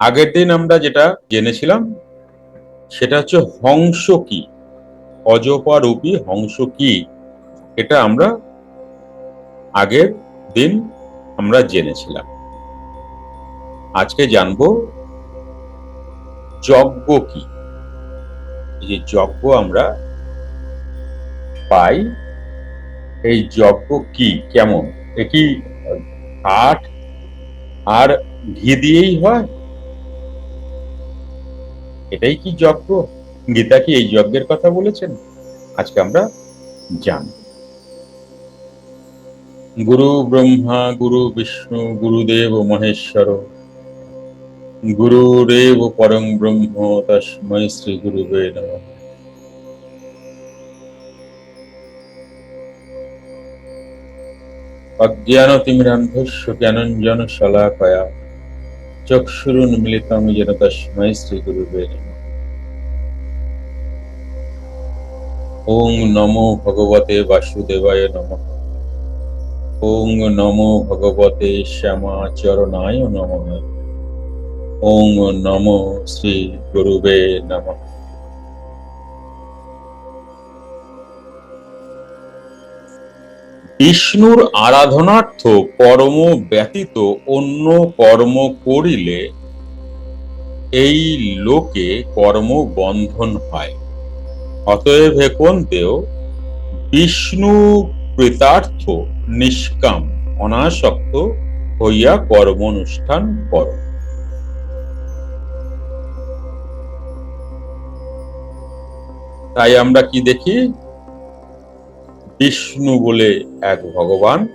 আগের দিন আমরা যেটা জেনেছিলাম, সেটা হচ্ছে হংস কি? অজপারূপী হংস কি? এটা আমরা আগের দিন আমরা জেনেছিলাম। আজকে জানব যজ্ঞ কি? যে যজ্ঞ আমরা পাই, এই যজ্ঞ কি? কেমন? এ কি কাঠ আর ঘি দিয়েই হয়? এটাই কি যজ্ঞ? গীতা কি এই যজ্ঞের কথা বলেছেন? আজকে আমরা জানব। গুরু ব্রহ্মা, গুরু বিষ্ণু গুরুদেব মহেশ্বর গুরুরেব পরং ব্রহ্ম, তস্মৈ শ্রী গুরুবে নমঃ। অজ্ঞানতিমিরান্ধস্য জ্ঞানঞ্জন শলাকয়া চক্ষুরুন্মিলিতং যেন তস্মৈ শ্রী গুরুবে নমঃ ওং নমো ভগবতে বাসুদেবায় নম। ওং নমো ভগবতে শ্যামাচরণায় নম। ওং নমো শ্রী গুরুবে নমঃ। বিষ্ণুর আরাধনার্থ কর্ম ব্যতীত অন্য কর্ম করিলে এই লোকে কর্ম বন্ধন হয়। অতএব হে কোনতেও বিষ্ণু কৃতার্থ নিষ্কাম অনাসক্ত হইয়া কর্ম অনুষ্ঠান কর। তাই আমরা কি দেখি? বিষ্ণু বলে এক ভগবান,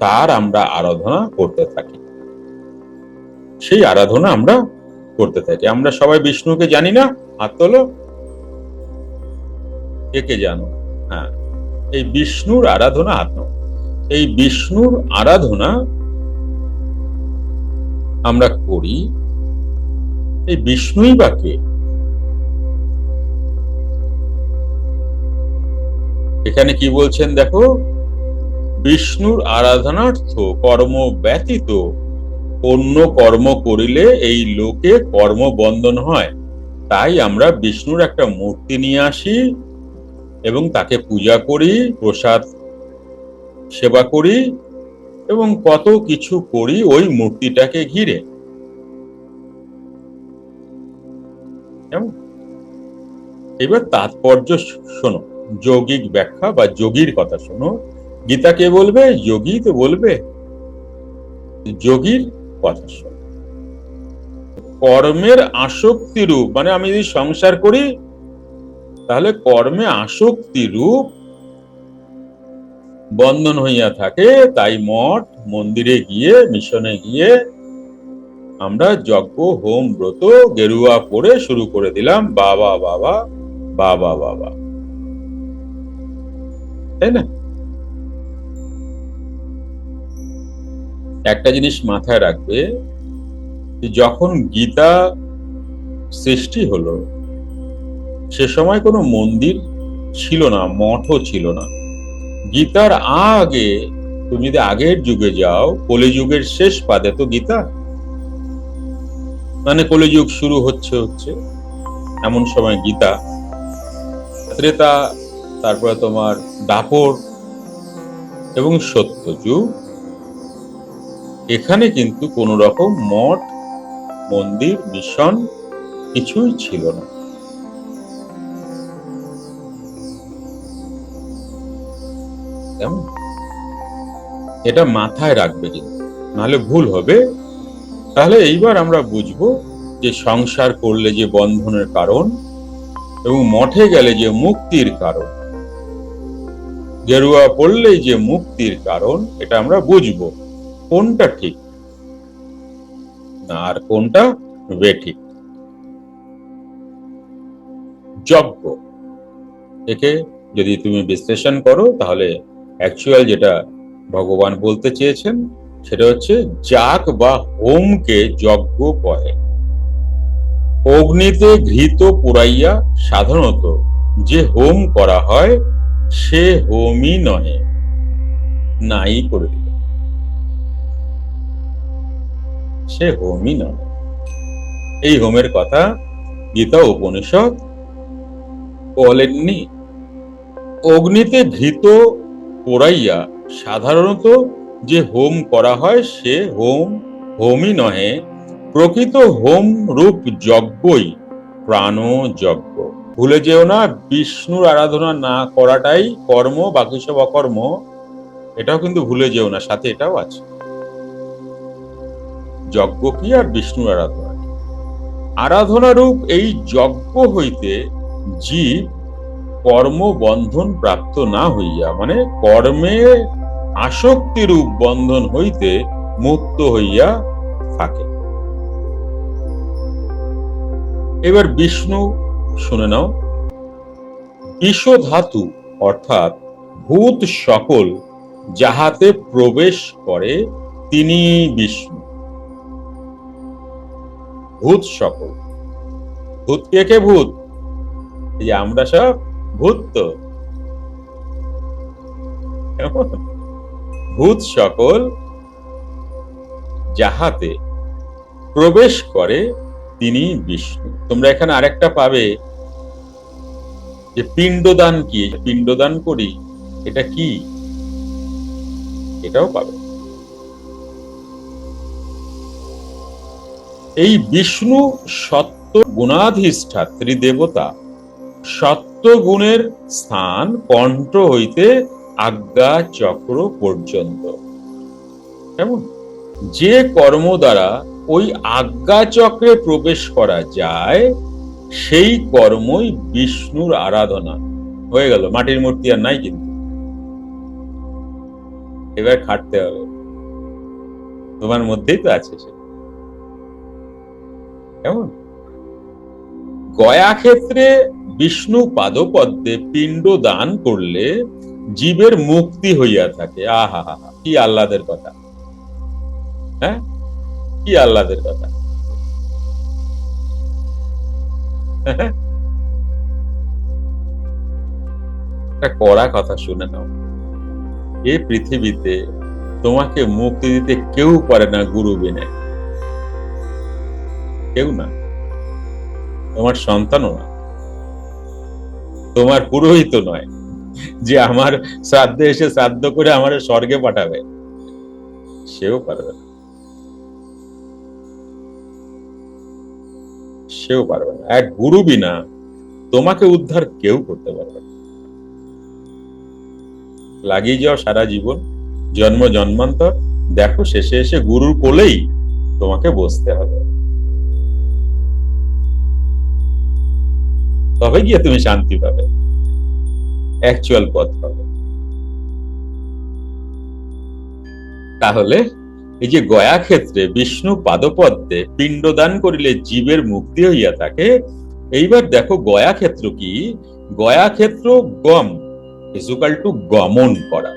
তার আমরা আরাধনা করতে থাকি। সেই আরাধনা আমরা করতে থাকি। আমরা সবাই বিষ্ণুকে জানি না, হাত তোলো। কে কে জানো? হ্যাঁ এই বিষ্ণুর আরাধনা আত্ম এই বিষ্ণুর আরাধনা আমরা করি, এই বিষ্ণুই বা কে? এখানে কি বলছেন দেখো? বিষ্ণুর আরাধনার্থ কর্ম ব্যতীত অন্য কর্ম করিলে এই লোকে কর্ম বন্ধন হয়। তাই আমরা বিষ্ণুর একটা মূর্তি নিয়ে আসি এবং তাকে পূজা করি, প্রসাদ সেবা করি এবং কত কিছু করি ওই মূর্তিটাকে ঘিরে। এবার তাৎপর্য শোনো। যৌগিক ব্যাখ্যা বা যোগীর কথা শোনো। গীতা কে বলবে যোগী তো বলবে। যোগীর কথা শোনো। কর্মের আসক্তি রূপ মানে আমি যদি সংসার করি, তাহলে কর্মে আসক্তি রূপ বন্ধন হইয়া থাকে, তাই মঠ, মন্দিরে গিয়ে, মিশনে গিয়ে আমরা যজ্ঞ, হোম, ব্রত, গেরুয়া পরে শুরু করে দিলাম। বাবা বাবা বাবা বাবা। তাই না? একটা জিনিস মাথায় রাখবে যখন গীতা সৃষ্টি হলো, সে সময় কোনো মন্দির ছিল না, মঠও ছিল না। গীতার আগে তুমি যদি আগের যুগে যাও, কলিযুগের শেষ পাদে তো গীতা। মানে কলিযুগ শুরু হচ্ছে হচ্ছে, এমন সময় গীতা, ত্রেতা তারপরে তোমার দাপর এবং সত্যযুগ এখানে কিন্তু কোন রকম মঠ, মন্দির, মিশন কিছুই ছিল না। এটা মাথায় রাখবে কিন্তু, নাহলে ভুল হবে। তাহলে এইবার আমরা বুঝব যে সংসার করলে যে বন্ধনের কারণ এবং মঠে গেলে যে মুক্তির কারণ। গেরুয়া পড়লেই যে মুক্তির কারণ, এটা আমরা বুঝব। কোনটা ঠিক? আর কোনটা বেঠিক? যজ্ঞ। একে যদি তুমি বিশ্লেষণ করো, তাহলে অ্যাকচুয়াল যেটা ভগবান বলতে চেয়েছেন, সেটা হচ্ছে যাক বা হোমকে যজ্ঞ কহে। অগ্নিতে ঘৃত পুরাইয়া সাধারণত যে হোম করা হয় সে হোমই নহে, নাই করে দিল। সে হোমই নয় এই হোমের কথা গীতা উপনিষদ বলেননি। অগ্নিতে ঘৃত পোড়াইয়া সাধারণত যে হোম করা হয়, সে হোম হোমই নহে, প্রকৃত হোম রূপ যজ্ঞই প্রাণ যজ্ঞ ভুলে যেও না, বিষ্ণুর আরাধনা না করাটাই কর্ম, বাকি সব অকর্ম। এটাও কিন্তু ভুলে যেও না, সাথে এটাও আছে। যজ্ঞ কি আর বিষ্ণুর আরাধনা? কি? আরাধনা রূপ এই যজ্ঞ হইতে জীব কর্ম বন্ধন প্রাপ্ত না হইয়া মানে কর্মে আসক্তি রূপ বন্ধন হইতে মুক্ত হইয়া থাকে। এবার বিষ্ণু শুনে নাও। বিষ ধাতু অর্থাৎ ভূত সকল যাহাতে প্রবেশ করে, তিনি বিষ্ণু। ভূত সকল। ভূত কে কে ভূত? এই আমরা সব ভূত তো। ভূত সকল যাহাতে প্রবেশ করে তিনি বিষ্ণু। তোমরা এখানে আরেকটা পাবে যে পিণ্ডদান কি? পিণ্ডদান করি, এটা কি? এটাও পাবে। এই বিষ্ণু সত্য গুণাধিষ্ঠা, ত্রিদেবতা, সত্য গুণের স্থান কণ্ঠ হইতে আজ্ঞা চক্র পর্যন্ত। কেমন? যে কর্ম দ্বারা ওই আজ্ঞা চক্রে প্রবেশ করা যায়, সেই কর্মই বিষ্ণুর আরাধনা। হয়ে গেল, মাটির মূর্তি আর নাই কিন্তু। এবার খাটতে হবে। তোমার মধ্যেই তো আছে সে। কেমন? গয়া ক্ষেত্রে বিষ্ণু পাদপদ্মে পিণ্ড দান করলে জীবের মুক্তি হইয়া থাকে। আহা হা কি আহ্লাদের কথা। হ্যাঁ? কি আহ্লাদের কথা? একটা কড়া কথা শুনে নাও। এই পৃথিবীতে তোমাকে মুক্তি দিতে কেউ পারে না গুরু বিনে। কেউ না। তোমার সন্তানও না। তোমার পুরোহিত নয়। যে আমার শ্রাদ্ধে এসে শ্রাদ্ধ করে আমার স্বর্গে পাঠাবে, সেও পারবে না। সেও পারবে না। এক গুরু বিনা তোমাকে উদ্ধার কেউ করতে পারবে না। লাগিয়ে যাও সারা জীবন, জন্ম জন্মান্তর। দেখো শেষে এসে গুরুর কোলেই তোমাকে বসতে হবে। তবে গিয়ে তুমি শান্তি পাবে। অ্যাকচুয়াল পথ পাবে। তাহলে এই যে গয়া ক্ষেত্রে বিষ্ণু পাদপদ্মে পিণ্ডদান করিলে জীবের মুক্তি হইয়া থাকে, এইবার দেখো গয়া ক্ষেত্র কি? গয়া ক্ষেত্র গম ইজুকাল টু গমন করা।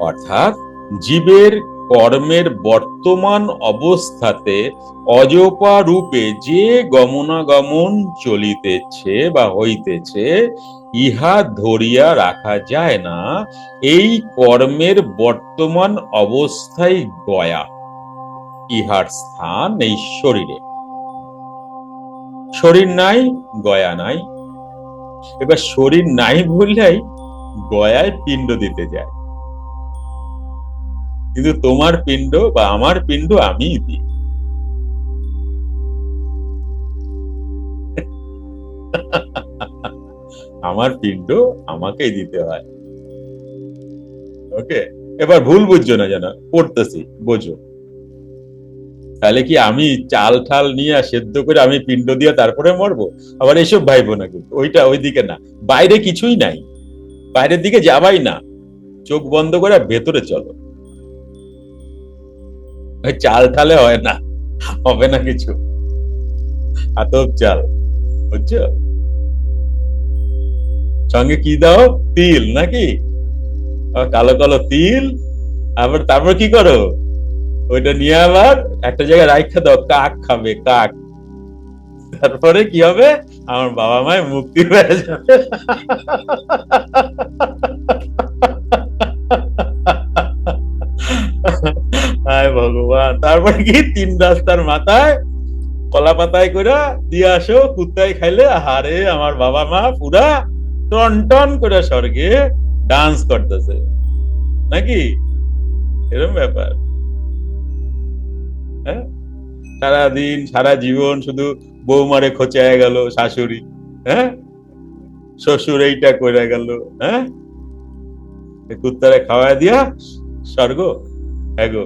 অর্থাৎ জীবের কর্মের বর্তমান অবস্থাতে অজপা রূপে যে গমনাগমন চলিতেছে বা হইতেছে, ইহা ধরিয়া রাখা যায় না। এই কর্মের বর্তমান অবস্থায় গয়া ইহার স্থান এই শরীরে। শরীর নাই, গয়া নাই। এবার শরীর নাই বললেই গয়ায় পিণ্ড দিতে যায়। কিন্তু তোমার পিণ্ড বা আমার পিণ্ড আমি দিই। আমার পিণ্ড আমাকেই দিতে হয়। ওকে, এবার ভুল বুঝছ না যেন, পড়তেছি, বোঝো। তাহলে কি আমি চাল ঠাল নিয়ে সেদ্ধ করে আমি পিণ্ড দিয়ে তারপরে মরবো? আবার এসব ভাইবো না কিন্তু, ওইটা ওইদিকে না। বাইরে কিছুই নাই। বাইরের দিকে যাবাই না। চোখ বন্ধ করে ভেতরে চলো। চাল ঠালে হয় না, হবে না কিছু। আতপ চাল, বুঝছ? সঙ্গে কি দাও? তিল, নাকি? কালো কালো তিল। আবার তারপর কি করো? ওইটা নিয়ে আবার একটা জায়গায় রাখা দাও, কাক খাবে, কাক। তারপরে কি হবে? আমার বাবা মায়ের মুক্তি পেয়ে যাবে। হায় ভগবান। তারপরে কি? তিন রাস্তার মাথায় কলা পাতায় করে দিয়ে আসো, কুত্তায় খাইলে আহারে আমার বাবা মা পুরা টন টন করে স্বর্গে ডান্স করতেছে। নাকি? এরকম ব্যাপার। হ্যাঁ? সারাদিন, সারা জীবন শুধু বৌমারে খোঁচায় গেল শাশুড়ি হ্যাঁ? শ্বশুর এইটা করে গেল হ্যাঁ? কুত্তারে খাওয়ায় দিয়া স্বর্গ। এগো।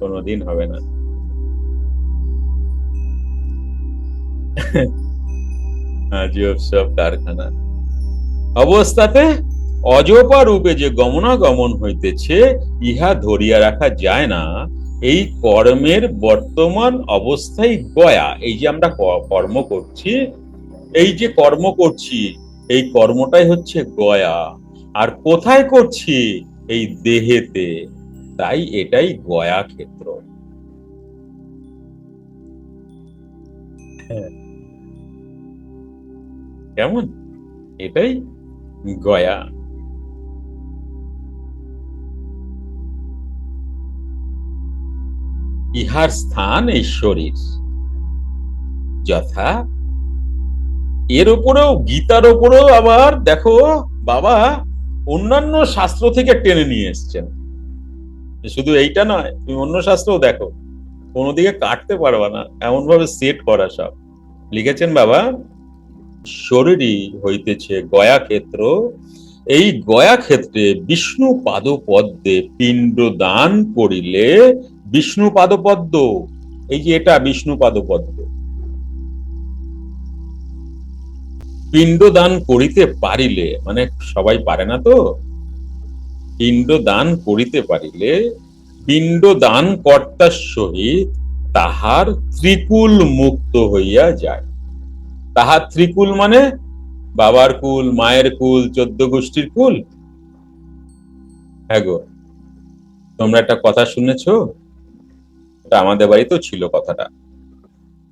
কোনোদিন হবে না। আজব সব কারখানা। অবস্থাতে অজপা রূপে যে গমনাগমন হইতেছে, ইহা ধরিয়া রাখা যায় না। এই কর্মের বর্তমান অবস্থাই গয়া। এই যে আমরা কর্ম করছি, এই যে কর্ম করছি, এই কর্মটাই হচ্ছে গয়া। আর কোথায় করছি? এই দেহেতে। তাই এটাই গয়া ক্ষেত্র হ্যাঁ। কেমন? এটাই গয়া। ইহার স্থান এই শরীর। যথা এর উপরেও গীতার উপরেও আবার দেখো, বাবা অন্যান্য শাস্ত্র থেকে টেনে নিয়ে এসছেন। শুধু এইটা নয়, তুমি অন্য শাস্ত্রও দেখো, কোনো দিকে কাটতে পারবা না এমন ভাবে সেট করা সব। লিখেছেন বাবা, শরীরই হইতেছে গয়া ক্ষেত্র এই গয়া ক্ষেত্রে বিষ্ণু পাদপদ্মে পিণ্ড দান করিলে বিষ্ণু পাদপদ্ম, এই যে এটা বিষ্ণু পাদপদ্ম পিণ্ড দান করিতে পারিলে মানে সবাই পারে না তো? পিণ্ড দান করিতে পারিলে পিণ্ড দান কর্তার সহিত তাহার ত্রিকুল মুক্ত হইয়া যায়। তাহার ত্রিকুল মানে বাবার কুল, মায়ের কুল, চোদ্দ গোষ্ঠীর কুল? হ্যাঁ গো, তোমরা একটা কথা শুনেছো? এটা আমাদের বাড়িতেও ছিল কথাটা।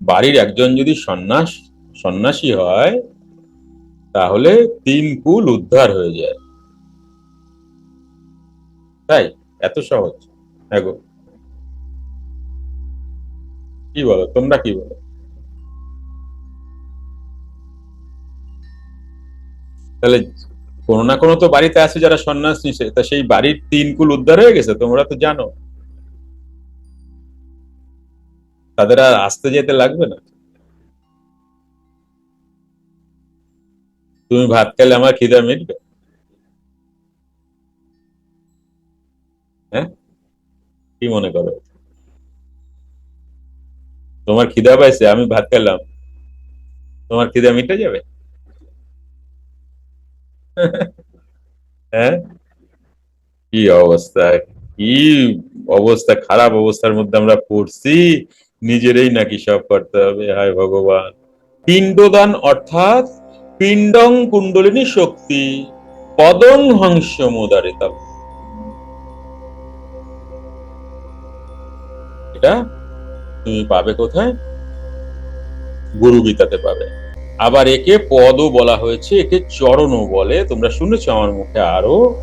বাড়ির একজন যদি সন্ন্যাস, সন্ন্যাসী হয় তাহলে তিন কুল উদ্ধার হয়ে যায়। তাই? এত সহজ। হ্যাঁ কি বলো? তোমরা কি বলো? তাহলে কোনো না কোনো তো বাড়িতে আছে যারা সন্ন্যাস নিছে তা সেই বাড়ির তিন কুল উদ্ধার হয়ে গেছে? তোমরা তো জানো। তাদের আর আসতে যেতে লাগবে না। তুমি ভাত খেলে আমার খিদা মিটবে। হ্যাঁ? কি মনে করো? তোমার খিদা পাইছে, আমি ভাত খেলাম। তোমার খিদা মিটে যাবে? হ্যাঁ? কি অবস্থা? কি অবস্থা? খারাপ অবস্থার মধ্যে আমরা পড়ছি। নিজেরই নাকি সব করতে হবে, হায় ভগবান। পিণ্ডদান অর্থাৎ পিণ্ডং কুণ্ডলিনী শক্তি, পদং হংস এটা তুমি পাবে কোথায়? গুরু গীতাতে পাবে। আবার একে পদও বলা হয়েছে, একে চরণও বলে। তোমরা শুনেছো আমার মুখে আরও?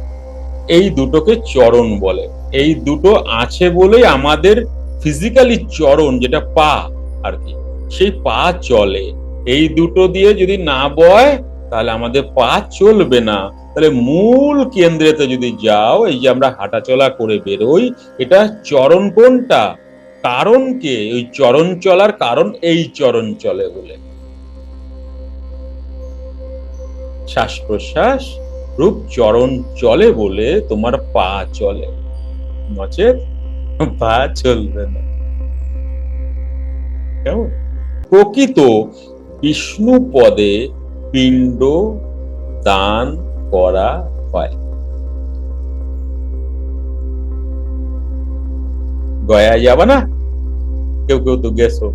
এই দুটোকে চরণ বলে। এই দুটো আছে বলেই আমাদের ফিজিক্যালি চরণ, যেটা পা আর কি, সেই পা চলে। এই দুটো দিয়ে যদি না বয়, তাহলে আমাদের পা চলবে না। তাহলে মূল কেন্দ্রেতে যদি যাও, এই যে আমরা হাঁটাচলা করে বেরোই, এটা চরণ কোনটা? কারণ কে? ওই চরণ চলার কারণ এই চরণ চলে বলে। শ্বাস প্রশ্বাস রূপ চরণ চলে বলে তোমার পা চলে। নচেত পা চলবে না। কেমন? প্রকৃত বিষ্ণু পদে পিণ্ড দান করা হয়। গয়া যাবা না? কেউ কেউ তো গেছো।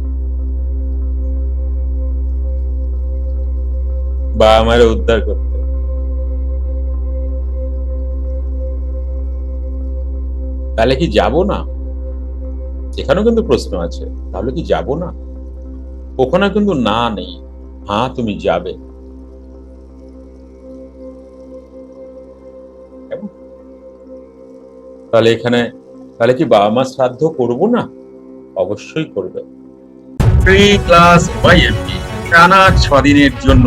বা আমার উদ্ধার করতে। তাহলে কি যাব না? এখানেও কিন্তু প্রশ্ন আছে। তাহলে কি যাব না? ওখানে কিন্তু না নেই। হ্যাঁ তুমি যাবে। তাহলে এখানে, তাহলে কি বাবা মা শ্রাদ্ধ করব না? অবশ্যই করবে। ফ্রি ক্লাস ওয়াইএমপি টানা ছ দিনের জন্য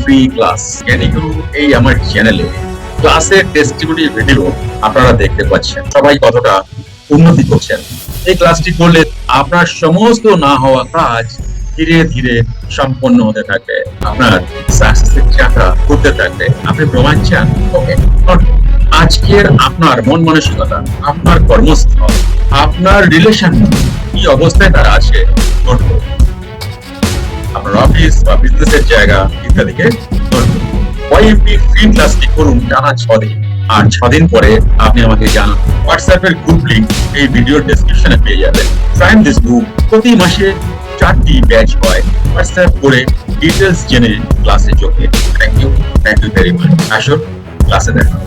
ফ্রি ক্লাস জ্ঞানীগুরু এই আমার চ্যানেলে ক্লাসের টেস্টিমনি ভিডিও আপনারা দেখতে পাচ্ছেন। সবাই কতটা উন্নতি করছেন। এই ক্লাসটি করলে আপনার সমস্ত না হওয়া কাজ ধীরে ধীরে সম্পন্ন হতে থাকে। আপনার সাকসেসের চাকা করতে থাকবে আপনি প্রমাণ চান। ওকে আজকের আপনার মন মানসিকতা, আপনার কর্মস্থল, আপনার রিলেশন কি অবস্থায় তারা আছে আপনার অফিস বা বিজনেসের জায়গা ইত্যাদিকে। ওয়াইএফপি ফ্রি ক্লাসটি করুন টানা ছ দিন আর ছ দিন পরে আপনি আমাকে জানান হোয়াটসঅ্যাপের গ্রুপ লিংক এই ভিডিও ডেসক্রিপশনে পেয়ে যাবেন। প্রাইম দিস গ্রুপ প্রতি মাসে চারটি ব্যাচ হয়। হোয়াটসঅ্যাপ করে ডিটেলস জেনে ক্লাসে যোগ দিন thank you thank you very much আসুন ক্লাসে দেখা।